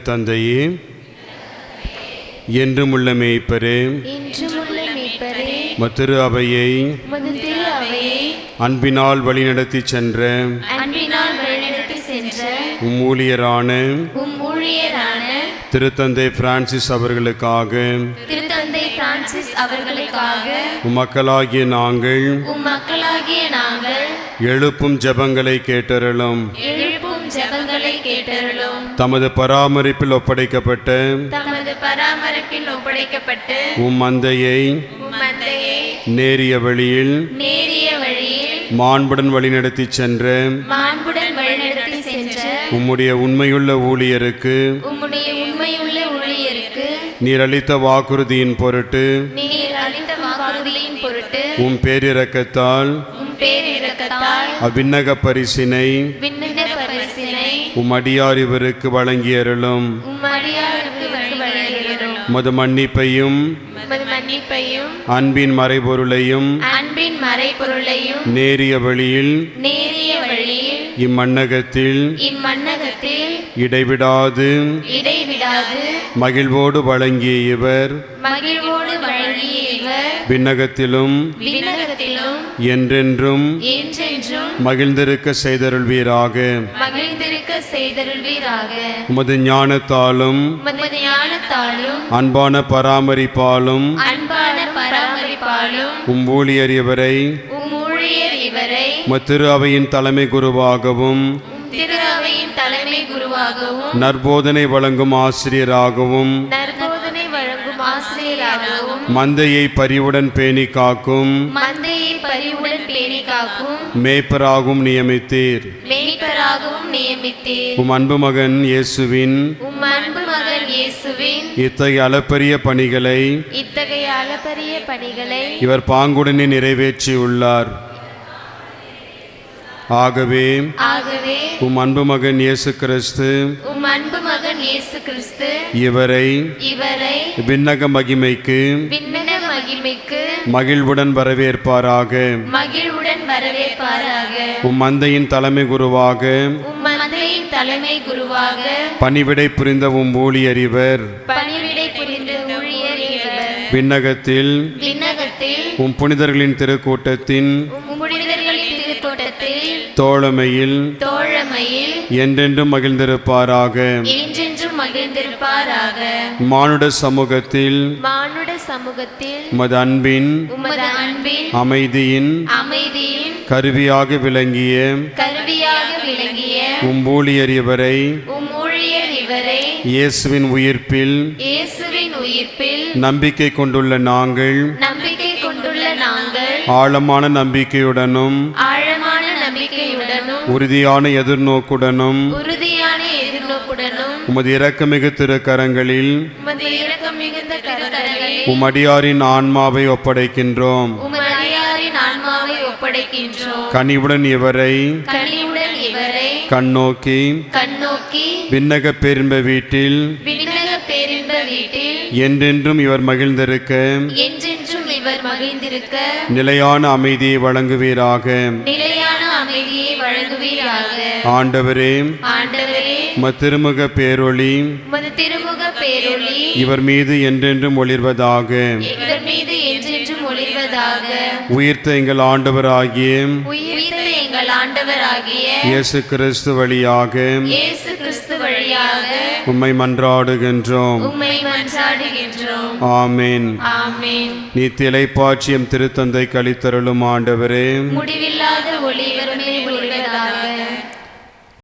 தந்தையே என்றும் உள்ள மேய்ப்பரே மத்திரு அவையை அன்பினால் வழிநடத்தி சென்ற அன்பினால் வழிநடத்தி சென்ற உம் ஊழியரான உம் ஊழியரான திருத்தந்தை பிரான்சிஸ் அவர்களுக்காக திருத்தந்தை பிரான்சிஸ் அவர்களுக்காக உம் மக்களாகிய நாங்கள் எழுப்பும் ஜெபங்களை எழுப்பும் ஜெபங்களை கேட்டருளும். தமது பராமரிப்பில் ஒப்படைக்கப்பட்ட தமது பராமரிப்பில் ஒப்படைக்கப்பட்டு உம் மந்தையை நேரிய வழியில் நேரிய வழியில் மாண்புடன் வழிநடத்தி சென்ற மாண்புடன் வழிநடத்தி சென்ற உம்முடைய உண்மையுள்ள ஊழியருக்கு உம்முடைய உண்மையுள்ள ஊழியருக்கு நீர் அளித்த வாக்குறுதியின் பொருட்டு நீர் அளித்த வாக்குறுதியின் பொருட்டு உம் பேரிரக்கத்தால் உம் பேரிரக்கத்தால் அவ்விண்ணக பரிசினை விண்ணக பரிசினை உம் அடியார் இவருக்கு வழங்கியருளும் உமது மன்னிப்பையும் அன்பின் மறைபொருளையும் அன்பின் மறைபொருளையும் நேரிய வழியில் நேரிய வழியில் இம்மண்ணகத்தில் இம்மண்ணகத்தில் இடைவிடாது இடைவிடாது மகிழ்வோடு வழங்கிய இவர். மகிழ்வோடு வழங்கிய இவர். விண்ணகத்திலும் விண்ணகத்திலும் என்றென்றும் என்றென்றும் மகிழ்ந்திருக்க செய்தருள்வீராக. மகிழ்ந்திருக்க செய்தருள்வீராக. உமது ஞானத்தாலும் உமது ஞானத்தாலும் அன்பான பராமரிப்பாலும் அன்பான பராமரிப்பாலும் உம் ஊழியர் இவரை உம் ஊழியர் இவரை உமது திரு அவையின் தலைமை குருவாகவும் நற்போதனை வழங்கும் ஆசிரியராகவும் மந்தையை பரிவுடன் பேணி காக்கும் மந்தையை பரிவுடன் பேணி காக்கும் மேய்ப்பராகவும் நியமித்தீர். உம் அன்பு மகன் இயேசுவின் இத்தகைய அளப்பரிய பணிகளை இத்தகைய அளப்பரிய பணிகளை இவர் பாங்குடனே நிறைவேற்றியுள்ளார். ஆகவே ஆகவே உம் அன்பு மகன் இயேசு கிறிஸ்து உம் அன்பு மகன் இயேசு கிறிஸ்து இவரை இவரை விண்ணக மகிமைக்கு விண்ணக மகிமைக்கு மகிழ்வுடன் வரவேற்பாராக. மகிழ்வுடன் வரவேற்பாராக. உம் மந்தையின் தலைமை குருவாக. உம் மந்தையின் தலைமை குருவாக. பணிவிடை புரிந்த உம் ஊழியர் இவர் பணிவிடை புரிந்த விண்ணகத்தில் விண்ணகத்தில் உம் புனிதர்களின் திருக்கூட்டத்தின் உம் புனிதர்களின் திருத்தோட்டத்தில் தோழமையில் தோழமையில் என்றென்றும் மகிழ்ந்திருப்பாராக. என்றென்றும் மகிழ்ந்திருப்பாராக மானுட சமூகத்தில் மானுட சமூகத்தில் உமது அன்பின் உமது அன்பின் அமைதியின் அமைதியின் கருவியாக விளங்கிய கருவியாக விளங்கிய உம் ஊழியர் இவரை உம் ஊழியர் இவரை இயேசுவின் உயிர்ப்பில் இயேசுவின் உயிர்ப்பில் நம்பிக்கை கொண்டுள்ள நாங்கள் நம்பிக்கை கொண்டுள்ள நாங்கள் ஆழமான நம்பிக்கையுடனும் ஆழமான நம்பிக்கையுடனும் உறுதியான எதிர்நோக்குடனும் உறுதியான எதிர்நோக்குடனும் உமது இரக்கமிகு திருக்கரங்களில் உமது இரக்கம் மிகுந்த கருத்தரகளில் உம் அடியாரின் ஆன்மாவை ஒப்படைக்கின்றோம். கனிவுடன் இவரை கண்ணோக்கி கண்ணோக்கி விண்ணக பெரும்ப வீட்டில் என்றென்றும் இவர் மகிழ்ந்திருக்க நிலையான அமைதியை வழங்குவீராக. ஆண்டவரே திருமுக பேரொளி திருமுக பேரொளி இவர் மீது என்றென்றும் ஒளிர்வதாக. இவர் மீது என்றென்றும் ஒளிர்வதாக. உயிர்த்த எங்கள் ஆண்டவராகிய உயிர்த்த எங்கள் ஆண்டவராகிய இயேசு கிறிஸ்து வழியாக இயேசு கிறிஸ்து வழியாக உம்மை மன்றாடுகின்றோம். உம்மை மன்றாடுகின்றோம். ஆமேன். நீ திளைப்பாட்சியம் திருத்தந்தை கழித்தருளும் ஆண்டவரே. முடிவில்லாத ஒளி